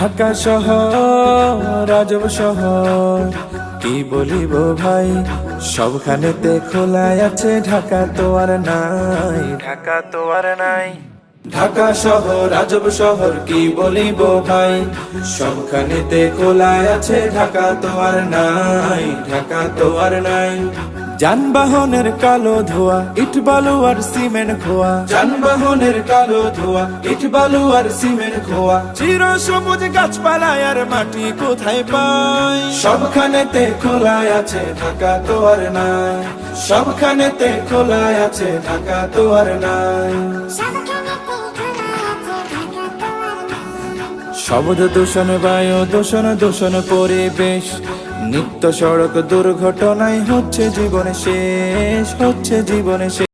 ঢাকা শহর, রাজব শহর। কি বলিব ভাই? সবখানেতে খোলাই আছে, ঢাকা তো আর নাই। ঢাকা তো আর নাই। ঢাকা শহর, রাজব শহর, কি বলিব ভাই? সবখানেতে খোলাই আছে, ঢাকা তো আর নাই। ঢাকা তো আর নাই। যানবাহনের কালো ধোয়া ইট বালু আর সিমেন্ট খোয়া। যানবাহনের কালো ধোয়া ইট বালু আর সিমেন্ট খোয়া। চির সবুজ গাছপালা আর মাটি কোথায় পাই? সবখানেতে খোলায় আছে ঢাকা তো আর নাই। সবখানেতে খোলায় আছে ঢাকা তো আর নাই। শব্দ দূষণ বায়ু দূষণ দূষণ পরিবেশ। নিত্য সড়ক দুর্ঘটনায় হচ্ছে জীবনে শেষ হচ্ছে জীবনে শেষ।